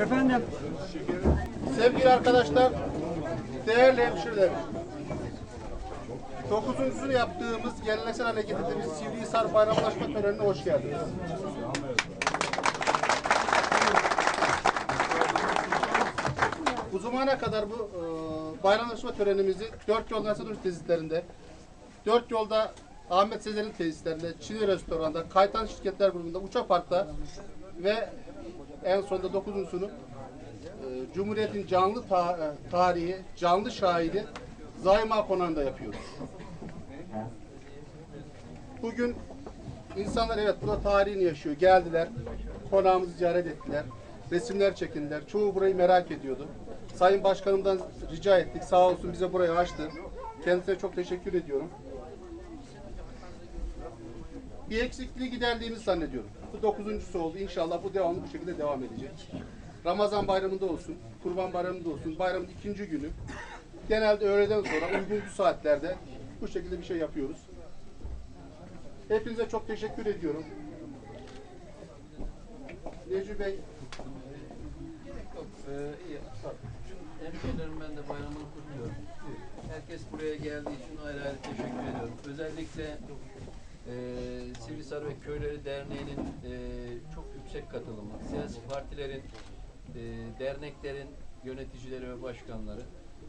Efendim, Sevgili arkadaşlar, değerli hemşireler. Dokuzuncusunu yaptığımız geleneksel hale getirdiğimiz Sivrihisar Bayramlaşma törenine hoş geldiniz. Bu zamana kadar bu e, bayramlaşma törenimizi dört yol Nasıl tesislerinde, dört yolda Ahmet Sezer'in tesislerinde, Çin'i restoranda, Kaytan Şirketler Grubu'nda, Uçak Park'ta ve en sonunda dokuzuncusunu e, Cumhuriyet'in canlı ta- e, tarihi, canlı şahidi Zaima Konağı'nda yapıyoruz. Bugün insanlar evet burada tarihini yaşıyor. Geldiler, konağımızı ziyaret ettiler. Resimler çekindiler. Çoğu burayı merak ediyordu. Sayın Başkanımdan rica ettik. Sağ olsun bize burayı açtı. Kendisine çok teşekkür ediyorum. Bir eksikliği giderdiğimizi zannediyorum. Bu dokuzuncusu oldu. İnşallah bu devamlı bu şekilde devam edecek. Ramazan bayramında olsun, kurban bayramında olsun, bayramın ikinci günü. Genelde öğleden sonra uygun saatlerde bu şekilde bir şey yapıyoruz. Hepinize çok teşekkür ediyorum. Necmi Bey, Yok, e, iyi. Bütün hemşehrilerim ben de bayramını kutluyorum. Herkes buraya geldiği için ayrı ayrı teşekkür ediyorum. Özellikle e, Sivrisar ve Köyleri Derneği'nin e, çok yüksek katılımı, siyasi partilerin, e, derneklerin yöneticileri ve başkanları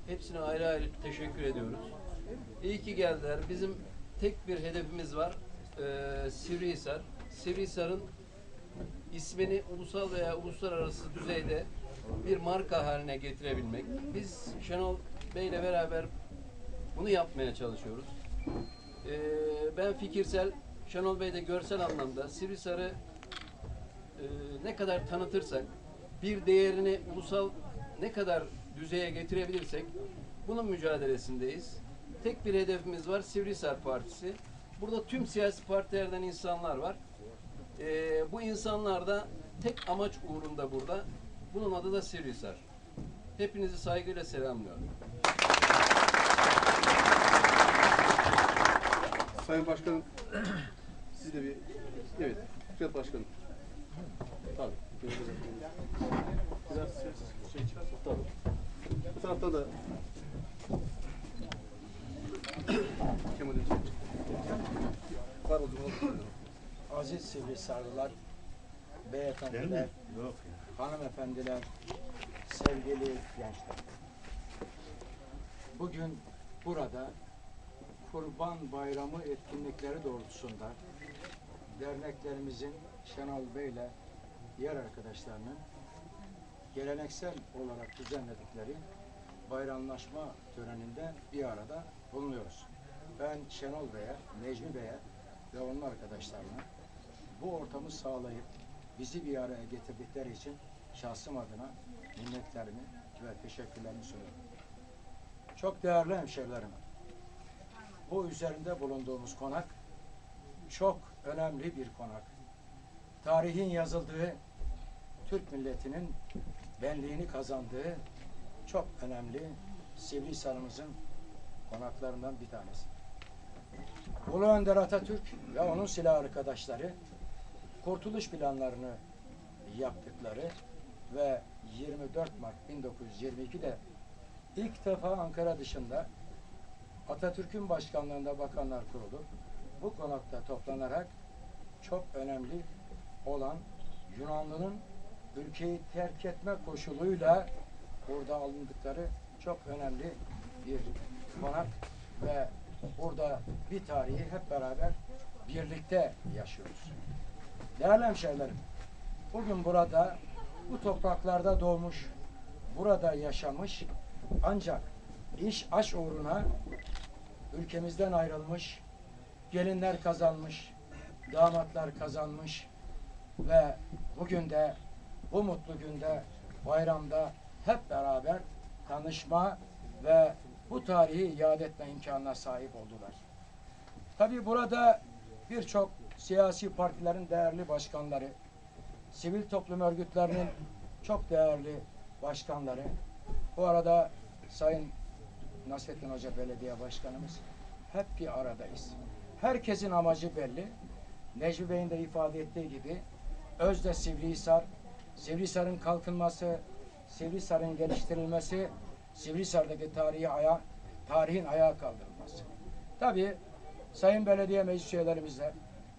hepsine ayrı ayrı teşekkür ediyoruz. İyi ki geldiler. Bizim tek bir hedefimiz var. E, Sivrihisar. Sivrihisar'ın ismini ulusal veya uluslararası düzeyde bir marka haline getirebilmek. Biz Şenol Bey ile beraber bunu yapmaya çalışıyoruz. Ee, ben fikirsel, Şenol Bey de görsel anlamda Sivrisar'ı e, ne kadar tanıtırsak, bir değerini ulusal ne kadar düzeye getirebilirsek bunun mücadelesindeyiz. Tek bir hedefimiz var Sivrisar Partisi. Burada tüm siyasi partilerden insanlar var. Ee, bu insanlar da tek amaç uğrunda burada. Bunun adı da Sivrisar. Hepinizi saygıyla selamlıyorum. Sayın Başkanım, siz de bir, evet, Fikret Başkanım. Tabii. Biraz şey çıkarsa, tabii. Bu tarafta da Kemal Hocam. Var o zaman. Aziz Sivrisarlılar, beyefendiler, hanımefendiler, sevgili gençler. Bugün burada Kurban Bayramı etkinlikleri doğrultusunda derneklerimizin Şenol Bey ile diğer arkadaşlarının geleneksel olarak düzenledikleri bayramlaşma töreninde bir arada bulunuyoruz. Ben Şenol Bey'e, Necmi Bey'e ve onun arkadaşlarına bu ortamı sağlayıp bizi bir araya getirdikleri için şahsım adına minnetlerimi ve teşekkürlerimi sunuyorum. Çok değerli hemşerilerim, bu üzerinde bulunduğumuz konak çok önemli bir konak. Tarihin yazıldığı, Türk milletinin benliğini kazandığı çok önemli Sivrihisar'ımızın konaklarından bir tanesi. Ulu Önder Atatürk ve onun silah arkadaşları kurtuluş planlarını yaptıkları ve 24 Mart 1922'de ilk defa Ankara dışında Atatürk'ün başkanlığında bakanlar kurulu bu konakta toplanarak çok önemli olan Yunanlı'nın ülkeyi terk etme koşuluyla burada alındıkları çok önemli bir konak ve burada bir tarihi hep beraber birlikte yaşıyoruz. Değerli hemşehrilerim, bugün burada bu topraklarda doğmuş, burada yaşamış ancak iş aş uğruna ülkemizden ayrılmış, gelinler kazanmış, damatlar kazanmış ve bugün de bu mutlu günde bayramda hep beraber tanışma ve bu tarihi iade etme imkanına sahip oldular. Tabi burada birçok siyasi partilerin değerli başkanları, sivil toplum örgütlerinin çok değerli başkanları, bu arada Sayın Nasrettin Hoca Belediye Başkanımız hep bir aradayız. Herkesin amacı belli. Necmi Bey'in de ifade ettiği gibi Özde Sivrihisar, Sivrihisar'ın kalkınması, Sivrihisar'ın geliştirilmesi, Sivrihisar'daki tarihi aya, tarihin ayağa kaldırılması. Tabii Sayın Belediye Meclis üyelerimizle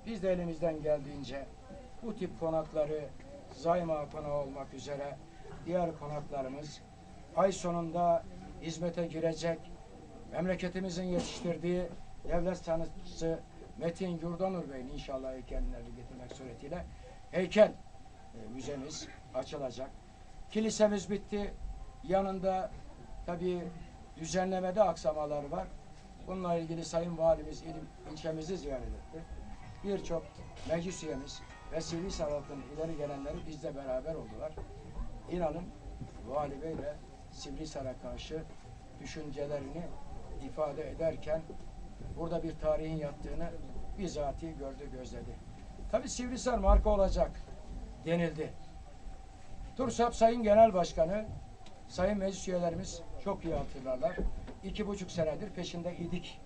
biz de elimizden geldiğince bu tip konakları Zayma konağı olmak üzere diğer konaklarımız ay sonunda hizmete girecek memleketimizin yetiştirdiği devlet sanatçısı Metin Yurdanur Bey'in inşallah heykellerini getirmek suretiyle heykel e, müzemiz açılacak. Kilisemiz bitti. Yanında tabii düzenlemede aksamalar var. Bununla ilgili Sayın Valimiz il, ilçemizi ziyaret etti. Birçok meclis üyemiz ve sivil sanatın ileri gelenleri bizle beraber oldular. İnanın Vali Bey de Sivrisar'a karşı düşüncelerini ifade ederken burada bir tarihin yattığını bizatihi gördü gözledi. Tabi Sivrisar marka olacak denildi. TURSAP Sayın Genel Başkanı, Sayın Meclis üyelerimiz çok iyi hatırlarlar. İki buçuk senedir peşinde idik.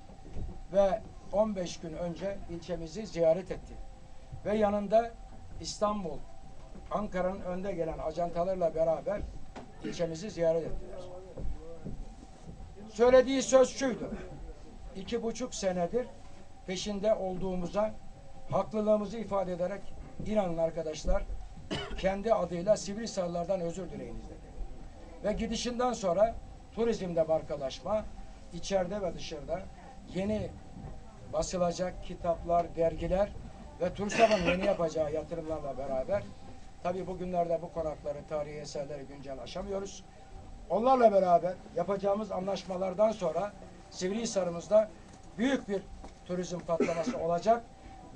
Ve 15 gün önce ilçemizi ziyaret etti. Ve yanında İstanbul, Ankara'nın önde gelen ajantalarla beraber ilçemizi ziyaret ettiler. Söylediği söz şuydu. İki buçuk senedir peşinde olduğumuza haklılığımızı ifade ederek inanın arkadaşlar kendi adıyla Sivrisallardan özür dileyiniz dedi. Ve gidişinden sonra turizmde markalaşma içeride ve dışarıda yeni basılacak kitaplar, dergiler ve TURSAB'ın yeni yapacağı yatırımlarla beraber tabi bugünlerde bu konakları, tarihi eserleri güncel aşamıyoruz. Onlarla beraber yapacağımız anlaşmalardan sonra Sivrihisar'ımızda büyük bir turizm patlaması olacak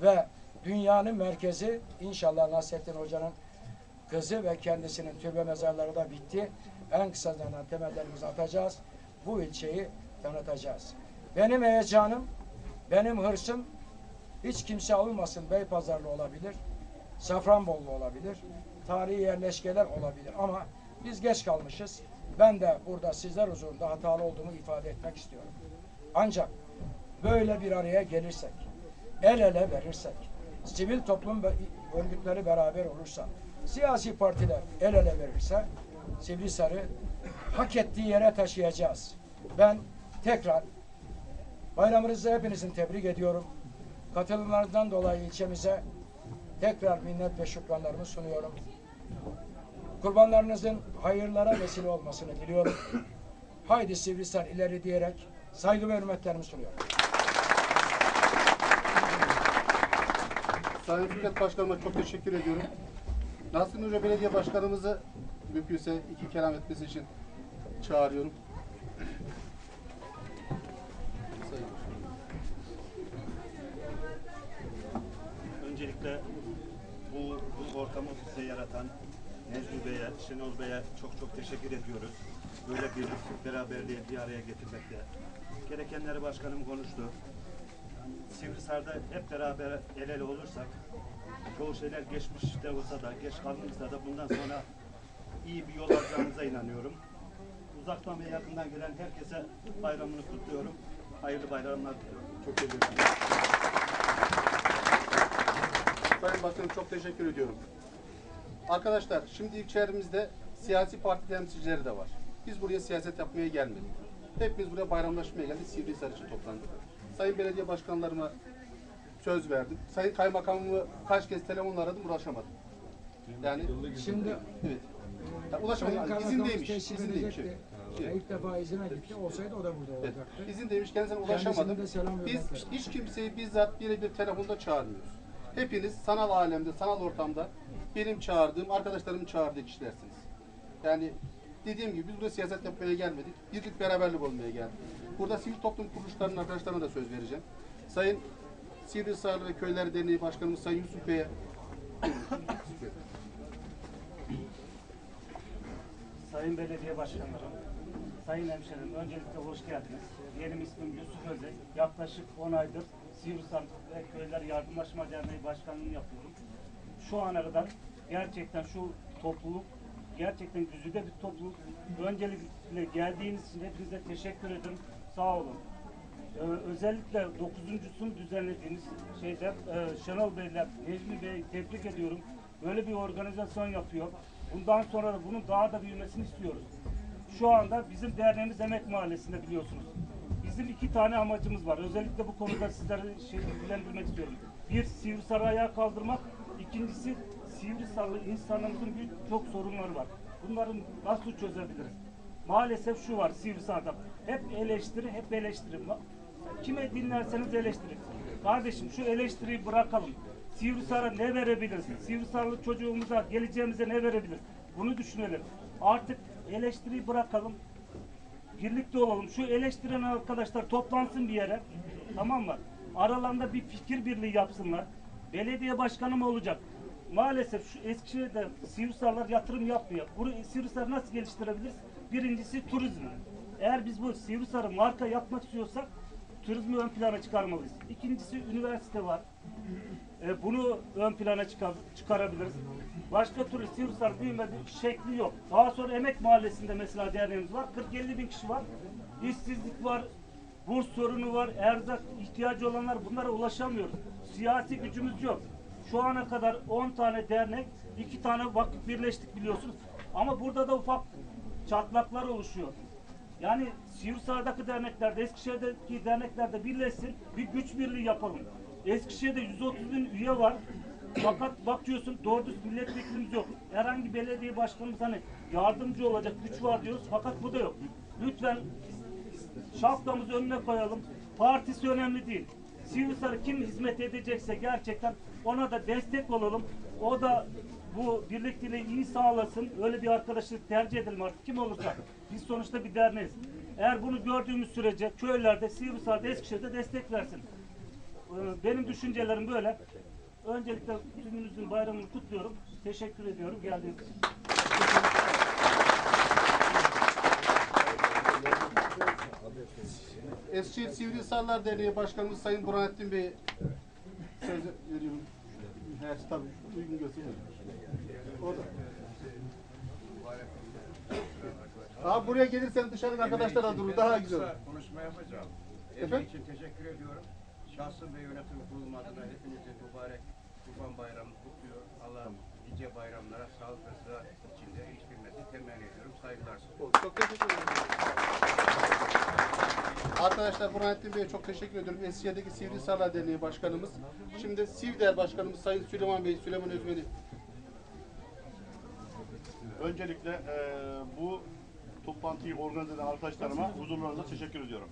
ve dünyanın merkezi inşallah Nasrettin Hoca'nın kızı ve kendisinin türbe mezarları da bitti. En kısa zamanda temellerimizi atacağız. Bu ilçeyi tanıtacağız. Benim heyecanım, benim hırsım hiç kimse alınmasın. Beypazarlı olabilir, Safranbolu olabilir, tarihi yerleşkeler olabilir ama biz geç kalmışız. Ben de burada sizler huzurunda hatalı olduğumu ifade etmek istiyorum. Ancak böyle bir araya gelirsek, el ele verirsek, sivil toplum örgütleri beraber olursa, siyasi partiler el ele verirse, Sivrisar'ı hak ettiği yere taşıyacağız. Ben tekrar bayramınızı hepinizin tebrik ediyorum. Katılımlarından dolayı ilçemize tekrar minnet ve şükranlarımı sunuyorum. Kurbanlarınızın hayırlara vesile olmasını diliyorum. Haydi Sivrisar ileri diyerek saygı ve hürmetlerimi sunuyorum. Sayın Fikret Başkanıma çok teşekkür ediyorum. Nasrettin Hoca Belediye Başkanımızı mümkünse iki kelam etmesi için çağırıyorum. Öncelikle bu, bu ortamı bize yaratan Necmi Bey'e, Şenol Bey'e çok çok teşekkür ediyoruz. Böyle bir beraberliği bir araya getirmekte. Gerekenleri başkanım konuştu. Sivrisar'da hep beraber el ele olursak, çoğu şeyler geçmişte olsa da, geç kalmışsa da bundan sonra iyi bir yol alacağımıza inanıyorum. Uzaktan ve yakından gelen herkese bayramını kutluyorum. Hayırlı bayramlar diliyorum. Çok teşekkür ederim. Sayın Başkanım çok teşekkür ediyorum. Arkadaşlar şimdi ilçelerimizde siyasi parti temsilcileri de var. Biz buraya siyaset yapmaya gelmedik. Hepimiz buraya bayramlaşmaya geldik. Sivrihisar için toplandık. Sayın belediye başkanlarıma söz verdim. Sayın kaymakamımı kaç kez telefonla aradım ulaşamadım. Yani Şimdi evet. Ya ulaşamadım. Yani izindeymiş. izindeymiş. Evet. Ve ilk defa izine gitti. Olsaydı o da burada Evet. olacaktı. İzindeymiş kendisine ulaşamadım. Kendisine de selam Biz hiç kimseyi bizzat birebir telefonda çağırmıyoruz. Hepiniz sanal alemde, sanal ortamda benim çağırdığım, arkadaşlarımın çağırdığı kişilersiniz. Yani dediğim gibi biz buraya siyaset yapmaya gelmedik. Birlik beraberlik olmaya geldik. Burada sivil toplum kuruluşlarının arkadaşlarına da söz vereceğim. Sayın Sivrisarlı ve Köyler Derneği Başkanımız Sayın Yusuf Bey'e. Sayın Belediye Başkanlarım, Sayın Hemşerim, öncelikle hoş geldiniz. Benim ismim Yusuf Özel. Yaklaşık 10 aydır Sivrisar ve Köyler Yardımlaşma Derneği Başkanlığını yapıyorum. Şu ana kadar gerçekten şu topluluk, gerçekten güzide bir topluluk. Öncelikle geldiğiniz için hepinize teşekkür ederim. Sağ olun. Ee, özellikle 9.sunu düzenlediğimiz şeyde e, Şenol Beyler, Necmi Bey tebrik ediyorum. Böyle bir organizasyon yapıyor. Bundan sonra da bunun daha da büyümesini istiyoruz. Şu anda bizim derneğimiz Emek Mahallesi'nde biliyorsunuz. Bizim iki tane amacımız var. Özellikle bu konuda sizlere şey bilgilendirmek istiyorum. Bir, Sivrisar'ı ayağa kaldırmak. İkincisi, Sivrisar'lı insanımızın birçok sorunları var. Bunları nasıl çözebiliriz? Maalesef şu var Sivrisar'da. Hep eleştiri, hep eleştiri. Kime dinlerseniz eleştirin. Kardeşim şu eleştiriyi bırakalım. Sivrisar'a ne verebiliriz? Sivrisar'lı çocuğumuza, geleceğimize ne verebiliriz? Bunu düşünelim. Artık eleştiriyi bırakalım birlikte olalım. Şu eleştiren arkadaşlar toplansın bir yere. Tamam mı? Aralarında bir fikir birliği yapsınlar. Belediye başkanı mı olacak? Maalesef şu Eskişehir'de Sivrisarlar yatırım yapmıyor. Bu Sivrisar'ı nasıl geliştirebiliriz? Birincisi turizm. Eğer biz bu Sivrisar'ı marka yapmak istiyorsak turizmi ön plana çıkarmalıyız. İkincisi üniversite var. E, bunu ön plana çıkar, çıkarabiliriz. Başka türlü Sivrisar büyüme bir şekli yok. Daha sonra Emek Mahallesi'nde mesela derneğimiz var. 40-50 bin kişi var. İşsizlik var. Burs sorunu var. Erzak ihtiyacı olanlar bunlara ulaşamıyoruz. Siyasi gücümüz yok. Şu ana kadar 10 tane dernek, 2 tane vakıf birleştik biliyorsunuz. Ama burada da ufak çatlaklar oluşuyor. Yani Sivrisar'daki derneklerde, Eskişehir'deki derneklerde birleşsin, bir güç birliği yapalım. Eskişehir'de 130 bin üye var. Fakat bakıyorsun doğru düz milletvekilimiz yok. Herhangi belediye başkanımız hani yardımcı olacak güç var diyoruz fakat bu da yok. Lütfen şapkamızı önüne koyalım. Partisi önemli değil. Sivrisar'a kim hizmet edecekse gerçekten ona da destek olalım. O da bu birlikteliği iyi sağlasın. Öyle bir arkadaşlık tercih edelim artık kim olursa. Biz sonuçta bir derneğiz. Eğer bunu gördüğümüz sürece köylerde, Sivrisar'da, Eskişehir'de destek versin. Ee, Benim düşüncelerim böyle. Öncelikle tümünüzün bayramını kutluyorum. Teşekkür ediyorum geldiğiniz için. Eskişehir Sivrihisarlar Derneği Başkanımız Sayın Burhanettin Bey söz veriyorum. Her tabii uygun götürür. O da. Abi buraya gelirsen dışarıdaki arkadaşlar da durur. Daha güzel. Konuşma yapacağım. Efendim? Emeği için teşekkür ediyorum. Şahsım ve yönetim kurulum adına hepinizin mübarek Kurban Bayramı'nı kutluyor. Allah nice bayramlara sağlık ve sıhhat içinde geçirmesini temenni ediyorum. Saygılar sunuyorum. Çok teşekkür ederim. Arkadaşlar Burhanettin Bey'e çok teşekkür ediyorum. Eskişehir'deki Sivrihisarlar Derneği Başkanımız. Şimdi Sivder Başkanımız Sayın Süleyman Bey, Süleyman Özmeli. Öncelikle eee, bu toplantıyı organize eden arkadaşlarıma huzurlarınızda teşekkür ediyorum.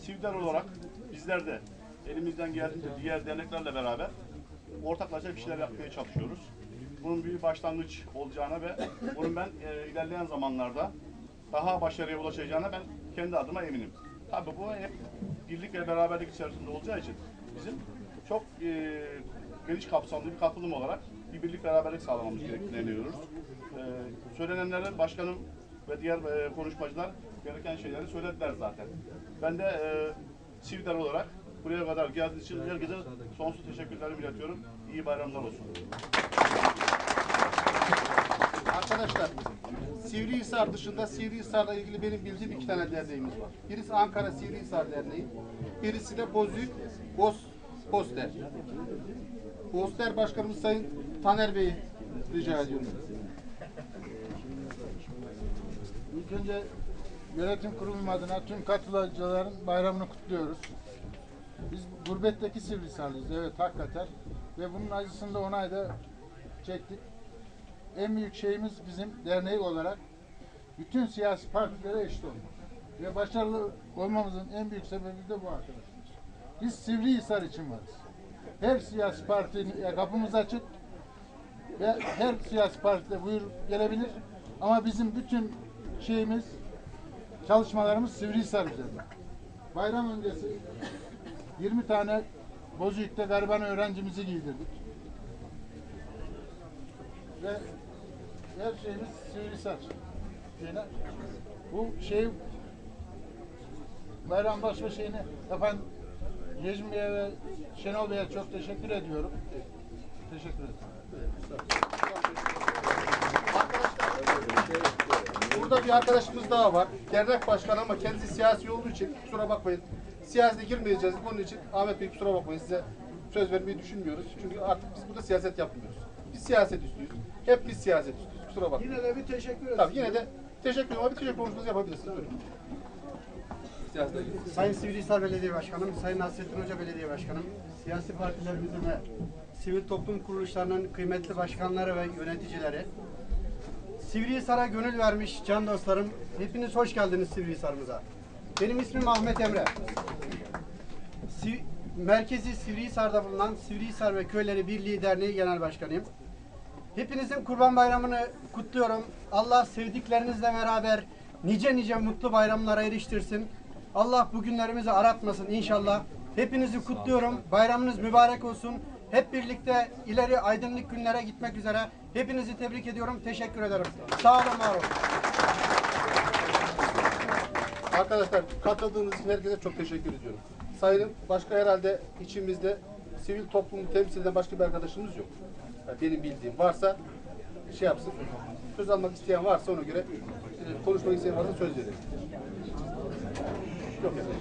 Sivder olarak bizler de elimizden geldiğince diğer derneklerle beraber ortaklaşa bir şeyler yapmaya çalışıyoruz. Bunun bir başlangıç olacağına ve bunun ben eee, ilerleyen zamanlarda daha başarıya ulaşacağına ben kendi adıma eminim. Tabii bu hep birlik ve beraberlik içerisinde olacağı için bizim çok eee, geniş kapsamlı bir katılım olarak bir birlik beraberlik sağlamamız gerektiğini inanıyoruz. Eee söylenenlere başkanım ve diğer eee, konuşmacılar gereken şeyleri söylediler zaten. Ben de eee Sivder olarak buraya kadar geldiğiniz için herkese sonsuz teşekkürlerimi iletiyorum. İyi bayramlar olsun. Arkadaşlar Sivrihisar dışında Sivrihisar'la ilgili benim bildiğim iki tane derneğimiz var. Birisi Ankara Sivrihisar Derneği, birisi de Bozüyük Boz Poster. Poster Başkanımız Sayın Taner Bey'i rica ediyorum. İlk önce yönetim kurulum adına tüm katılımcıların bayramını kutluyoruz. Biz gurbetteki Sivrisarlıyız, evet hakikaten. Ve bunun acısını da çektik. En büyük şeyimiz bizim derneği olarak bütün siyasi partilere eşit olmak. Ve başarılı olmamızın en büyük sebebi de bu arkadaşlar. Biz Sivrihisar için varız. Her siyasi partinin kapımız açık ve her siyasi partide buyur gelebilir. Ama bizim bütün şeyimiz, çalışmalarımız Sivrihisar üzerinde. Bayram öncesi 20 tane Bozüyük'te gariban öğrencimizi giydirdik. Ve her şeyimiz Sivrihisar. Şeyine, bu şey bayram başma şeyini yapan Necmi Bey'e ve Şenol Bey'e çok teşekkür ediyorum. Teşekkür ederim. Burada bir arkadaşımız daha var. Dernek başkanı ama kendisi siyasi olduğu için kusura bakmayın. Siyasete girmeyeceğiz. Bunun için Ahmet Bey kusura bakmayın size söz vermeyi düşünmüyoruz. Çünkü artık biz burada siyaset yapmıyoruz. Biz siyaset istiyoruz. Hep biz siyaset istiyoruz. Kusura bakmayın. Yine de bir teşekkür ederim. Tabii yine de teşekkür ederim ama bir teşekkür konuşması yapabilirsiniz. Buyurun. Sayın Sivrihisar Belediye Başkanım, Sayın Nasrettin Hoca Belediye Başkanım, siyasi partilerimizin ve sivil toplum kuruluşlarının kıymetli başkanları ve yöneticileri, Sivrihisar'a gönül vermiş can dostlarım, hepiniz hoş geldiniz Sivrihisar'ımıza. Benim ismim Ahmet Emre. Si- Merkezi Sivrihisar'da bulunan Sivrihisar ve Köyleri Birliği Derneği Genel Başkanıyım. Hepinizin Kurban Bayramı'nı kutluyorum. Allah sevdiklerinizle beraber nice nice mutlu bayramlara eriştirsin. Allah bu günlerimizi aratmasın inşallah. Hepinizi kutluyorum. Bayramınız mübarek olsun. Hep birlikte ileri aydınlık günlere gitmek üzere. Hepinizi tebrik ediyorum. Teşekkür ederim. Sağ olun, var olun. Arkadaşlar katıldığınız için herkese çok teşekkür ediyorum. Sayın başka herhalde içimizde sivil toplumu temsil eden başka bir arkadaşımız yok. Yani benim bildiğim varsa şey yapsın. Söz almak isteyen varsa ona göre e, konuşmak isteyen varsa söz verelim. Yok efendim.